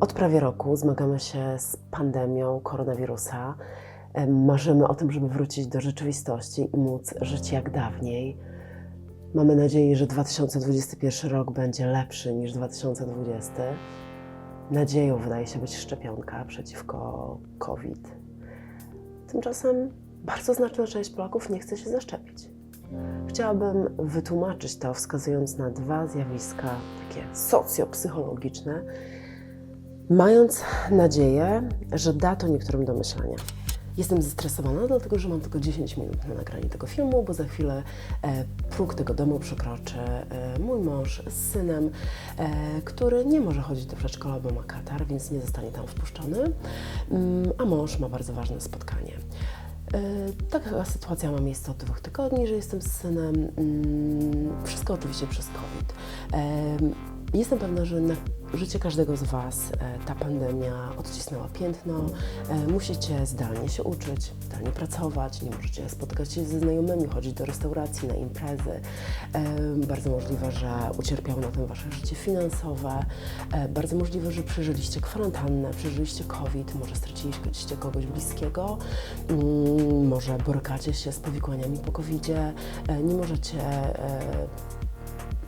Od prawie roku zmagamy się z pandemią koronawirusa. Marzymy o tym, żeby wrócić do rzeczywistości i móc żyć jak dawniej. Mamy nadzieję, że 2021 rok będzie lepszy niż 2020. Nadzieją wydaje się być szczepionka przeciwko COVID. Tymczasem bardzo znaczna część Polaków nie chce się zaszczepić. Chciałabym wytłumaczyć to, wskazując na dwa zjawiska takie socjopsychologiczne, mając nadzieję, że da to niektórym do myślenia. Jestem zestresowana, dlatego że mam tylko 10 minut na nagranie tego filmu, bo za chwilę e, próg tego domu przekroczy e, mój mąż z synem, e, który nie może chodzić do przedszkola, bo ma katar, więc nie zostanie tam wpuszczony, mm, a mąż ma bardzo ważne spotkanie. E, Taka sytuacja ma miejsce od dwóch tygodni, że jestem z synem. mm, Wszystko oczywiście przez COVID. Em, Jestem pewna, że na życie każdego z Was e, ta pandemia odcisnęła piętno. E, Musicie zdalnie się uczyć, zdalnie pracować, nie możecie spotykać się ze znajomymi, chodzić do restauracji, na imprezy. E, Bardzo możliwe, że ucierpiało na tym Wasze życie finansowe. Bardzo możliwe, że przeżyliście kwarantannę, przeżyliście COVID, może straciliście kogoś bliskiego, mm, może borykacie się z powikłaniami po COVID-zie, nie możecie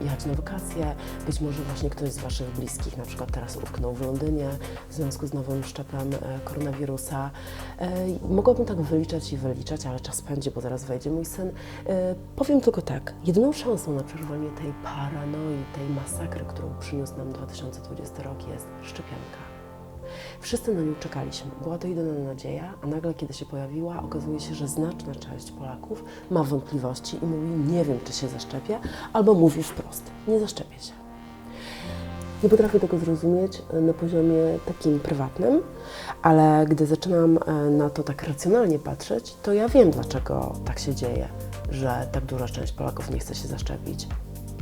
jechać na wakacje. Być może właśnie ktoś z Waszych bliskich na przykład teraz utknął w Londynie w związku z nowym szczepem e, koronawirusa. E, Mogłabym tak wyliczać i wyliczać, ale czas pędzi, bo zaraz wejdzie mój syn. E, Powiem tylko tak, jedyną szansą na przerwanie tej paranoi, tej masakry, którą przyniósł nam 2020 rok jest szczepionka. Wszyscy na nią czekaliśmy. Była to jedyna nadzieja, a nagle, kiedy się pojawiła, okazuje się, że znaczna część Polaków ma wątpliwości i mówi: Nie wiem, czy się zaszczepię, albo mówi wprost: Nie zaszczepię się. Nie potrafię tego zrozumieć e, na poziomie takim prywatnym, ale gdy zaczynam e, na to tak racjonalnie patrzeć, to ja wiem, dlaczego tak się dzieje, że tak duża część Polaków nie chce się zaszczepić.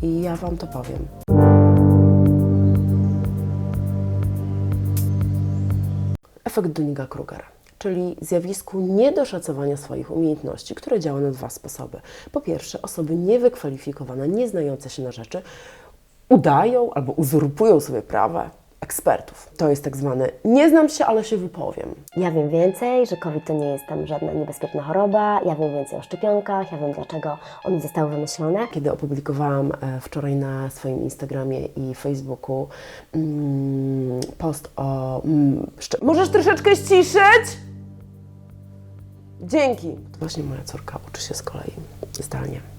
I ja Wam to powiem. Efekt Dunninga-Krugera, czyli zjawisku niedoszacowania swoich umiejętności, które działa na dwa sposoby. Po pierwsze, osoby niewykwalifikowane, nieznające się na rzeczy, udają albo uzurpują sobie prawa ekspertów. To jest tak zwane nie znam się, ale się wypowiem. Ja wiem więcej, że COVID to nie jest tam żadna niebezpieczna choroba, ja wiem więcej o szczepionkach, ja wiem dlaczego one zostały wymyślone. Kiedy opublikowałam e, wczoraj na swoim Instagramie i Facebooku mm, post o. Mm, Możesz troszeczkę ściszyć? Dzięki. To właśnie moja córka uczy się z kolei zdalnie.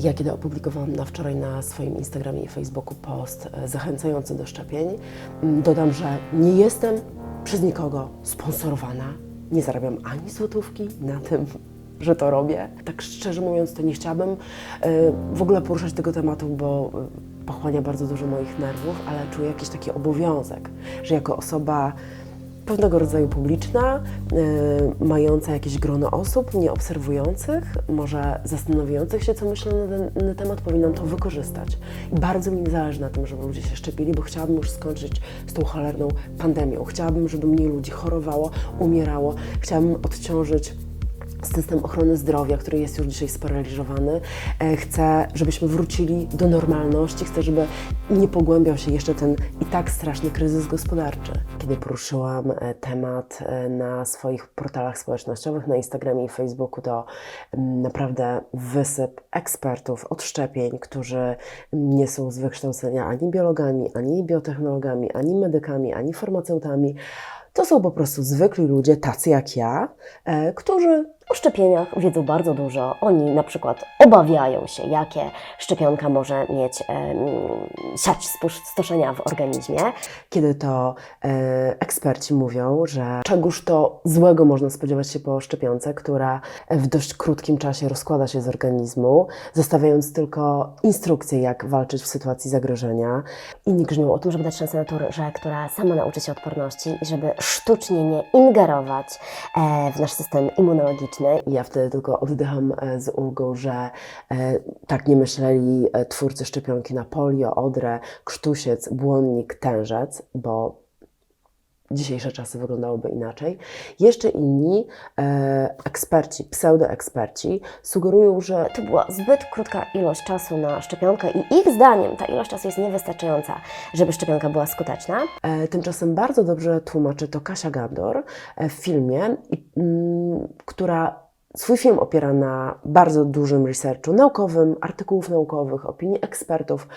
Ja kiedy opublikowałam na wczoraj na swoim Instagramie i Facebooku post e, zachęcający do szczepień, mm, dodam, że nie jestem przez nikogo sponsorowana. Nie zarabiam ani złotówki na tym, że to robię. Tak szczerze mówiąc, to nie chciałabym e, w ogóle poruszać tego tematu, bo e, pochłania bardzo dużo moich nerwów, ale czuję jakiś taki obowiązek, że jako osoba pewnego rodzaju publiczna, y, mająca jakieś grono osób nieobserwujących, może zastanawiających się, co myślą na ten na temat, powinnam to wykorzystać. I bardzo mi zależy na tym, żeby ludzie się szczepili, bo chciałabym już skończyć z tą cholerną pandemią. Chciałabym, żeby mniej ludzi chorowało, umierało. Chciałabym odciążyć system ochrony zdrowia, który jest już dzisiaj sparaliżowany. E, Chcę, żebyśmy wrócili do normalności. Chcę, żeby nie pogłębiał się jeszcze ten i tak straszny kryzys gospodarczy. Kiedy poruszyłam e, temat e, na swoich portalach społecznościowych, na Instagramie i Facebooku, to mm, naprawdę wysyp ekspertów od szczepień, którzy nie są z wykształcenia ani biologami, ani biotechnologami, ani medykami, ani farmaceutami. To są po prostu zwykli ludzie, tacy jak ja, którzy O szczepieniach wiedzą bardzo dużo. Oni na przykład obawiają się, jakie szczepionka może mieć em, siać spustoszenia w organizmie. kiedy to e, eksperci mówią, że czegoż to złego można spodziewać się po szczepionce, która w dość krótkim czasie rozkłada się z organizmu, zostawiając tylko instrukcje, jak walczyć w sytuacji zagrożenia. Inni grzmią o tym, żeby dać szansę naturze, która sama nauczy się odporności i żeby sztucznie nie ingerować e, w nasz system immunologiczny. I ja wtedy tylko oddycham e, z ulgą, że e, tak nie myśleli e, twórcy szczepionki na polio, odrę, krztusiec, błonnik, tężec, bo dzisiejsze czasy wyglądałyby inaczej. Jeszcze inni e, eksperci, pseudoeksperci sugerują, że To była zbyt krótka ilość czasu na szczepionkę i ich zdaniem ta ilość czasu jest niewystarczająca, żeby szczepionka była skuteczna. E, Tymczasem bardzo dobrze tłumaczy to Kasia Gandor e, w filmie, i- mm, która swój film opiera na bardzo dużym researchu naukowym, artykułów naukowych, opinii ekspertów.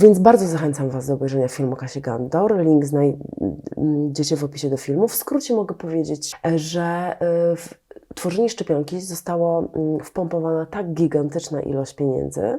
Więc bardzo zachęcam Was do obejrzenia filmu Kasi Gandor. Link znajdziecie w opisie do filmu. W skrócie mogę powiedzieć, że e, w tworzenie szczepionki zostało mm, wpompowana tak gigantyczna ilość pieniędzy,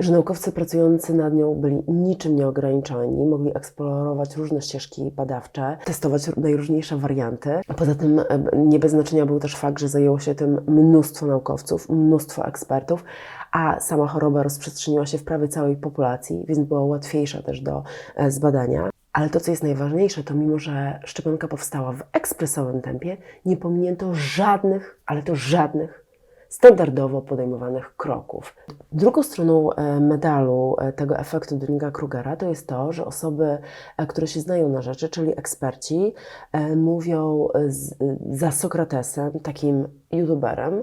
że naukowcy pracujący nad nią byli niczym nieograniczeni, mogli eksplorować różne ścieżki badawcze, testować najróżniejsze warianty. Poza tym e, nie bez znaczenia był też fakt, że zajęło się tym mnóstwo naukowców, mnóstwo ekspertów, a sama choroba rozprzestrzeniła się w prawie całej populacji, więc była łatwiejsza też do e, zbadania. Ale to, co jest najważniejsze, to mimo, że szczepionka powstała w ekspresowym tempie, nie pominięto żadnych, ale to żadnych standardowo podejmowanych kroków. Drugą stroną e, medalu e, tego efektu Dunninga-Krugera to jest to, że osoby, e, które się znają na rzeczy, czyli eksperci, mówią z, za Sokratesem, takim youtuberem,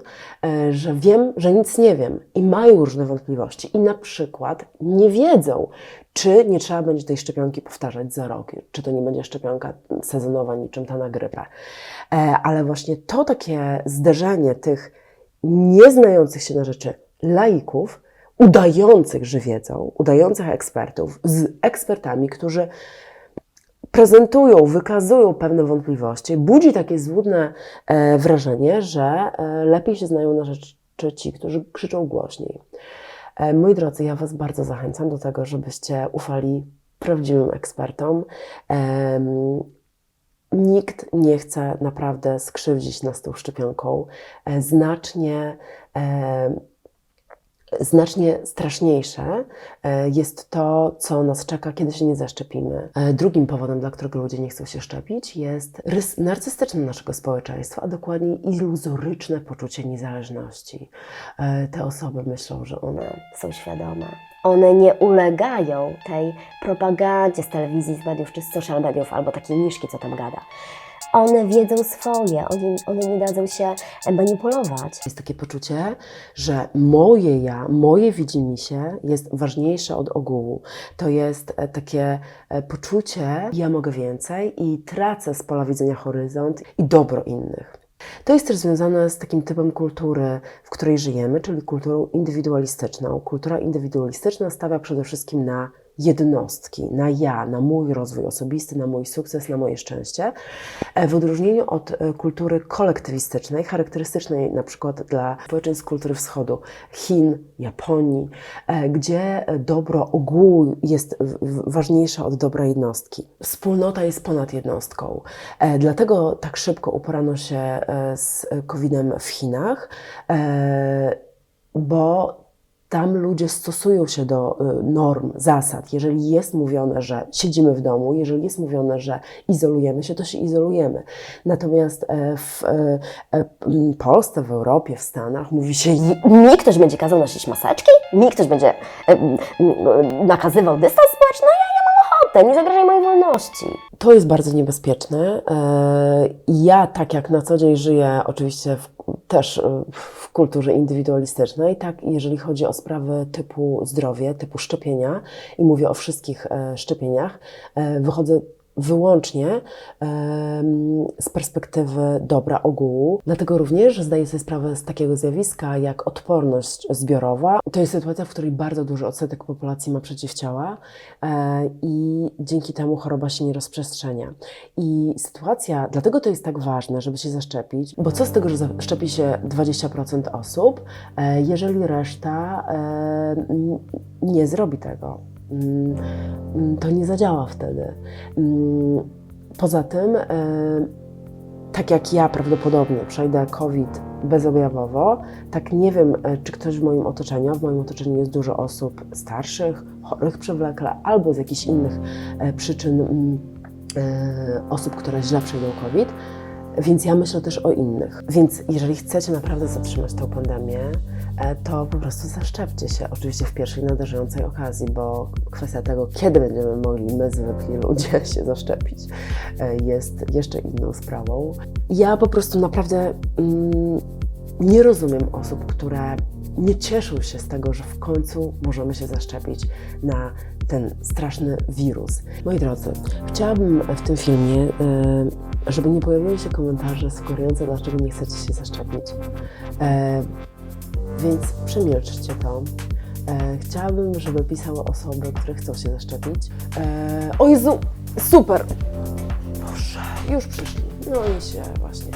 że wiem, że nic nie wiem i mają różne wątpliwości i na przykład nie wiedzą, czy nie trzeba będzie tej szczepionki powtarzać za rok, czy to nie będzie szczepionka sezonowa niczym ta na grypę. Ale właśnie to takie zderzenie tych nieznających się na rzeczy laików, udających, że wiedzą, udających ekspertów z ekspertami, którzy prezentują, wykazują pewne wątpliwości, budzi takie złudne e, wrażenie, że e, lepiej się znają na rzeczy ci, którzy krzyczą głośniej. E, moi drodzy, ja Was bardzo zachęcam do tego, żebyście ufali prawdziwym ekspertom. Em, Nikt nie chce naprawdę skrzywdzić nas tą szczepionką. E, Znacznie, e, znacznie straszniejsze e, jest to, co nas czeka, kiedy się nie zaszczepimy. Drugim powodem, dla którego ludzie nie chcą się szczepić, jest rys narcystyczne naszego społeczeństwa, a dokładniej iluzoryczne poczucie niezależności. Te osoby myślą, że one Są świadome. One nie ulegają tej propagandzie z telewizji, z mediów czy z social mediów albo takiej niszki, co tam gada. One wiedzą swoje, one, one nie dadzą się manipulować. Jest takie poczucie, że moje ja, moje widzimisię jest ważniejsze od ogółu. To jest e, takie e, poczucie, ja mogę więcej i tracę z pola widzenia horyzont i dobro innych. To jest też związane z takim typem kultury, w której żyjemy, czyli kulturą indywidualistyczną. Kultura indywidualistyczna stawia przede wszystkim na jednostki, na ja, na mój rozwój osobisty, na mój sukces, na moje szczęście, e, w odróżnieniu od e, kultury kolektywistycznej, charakterystycznej na przykład dla społeczeństw kultury wschodu, Chin, Japonii, e, gdzie dobro ogółu jest ważniejsze od dobra jednostki. Wspólnota jest ponad jednostką. Dlatego tak szybko uporano się z COVID-em w Chinach, bo tam ludzie stosują się do y, norm, zasad. Jeżeli jest mówione, że siedzimy w domu, jeżeli jest mówione, że izolujemy się, to się izolujemy. Natomiast e, w e, e, Polsce, w Europie, w Stanach mówi się Mi ktoś będzie kazał nosić maseczki? Mi ktoś będzie nakazywał dystans społeczny? Ja, ja mam ochotę, nie zagrażaj mojej wolności. To jest bardzo niebezpieczne. Ja, tak jak na co dzień żyję, oczywiście w, też e, w kulturze indywidualistycznej, tak jeżeli chodzi o sprawy typu zdrowie, typu szczepienia, i mówię o wszystkich e, szczepieniach, e, wychodzę wyłącznie z perspektywy dobra ogółu. Dlatego również zdaję sobie sprawę z takiego zjawiska jak odporność zbiorowa. To jest sytuacja, w której bardzo duży odsetek populacji ma przeciwciała e, i dzięki temu choroba się nie rozprzestrzenia. I sytuacja, dlatego to jest tak ważne, żeby się zaszczepić, bo co z tego, że zaszczepi się 20% osób, e, jeżeli reszta e, nie zrobi tego. Mm, To nie zadziała wtedy. Mm, Poza tym, e, tak jak ja prawdopodobnie przejdę COVID bezobjawowo, tak nie wiem, e, czy ktoś w moim otoczeniu, w moim otoczeniu jest dużo osób starszych, chorych przewlekle albo z jakichś innych e, przyczyn mm, osób, które źle przejdą COVID. Więc ja myślę też o innych. Więc jeżeli chcecie naprawdę zatrzymać tę pandemię, to po prostu zaszczepcie się. Oczywiście w pierwszej nadarzającej okazji, bo kwestia tego, kiedy będziemy mogli my, zwykli ludzie, się zaszczepić, e, jest jeszcze inną sprawą. Ja po prostu naprawdę mm, nie rozumiem osób, które nie cieszą się z tego, że w końcu możemy się zaszczepić na ten straszny wirus. Moi drodzy, chciałabym w tym filmie, y, żeby nie pojawiły się komentarze sugerujące, dlaczego nie chcecie się zaszczepić. Więc przemilczcie to. E, Chciałabym, żeby pisały osoby, które chcą się zaszczepić. E, O Jezu, super! Boże, już przyszli. No i się właśnie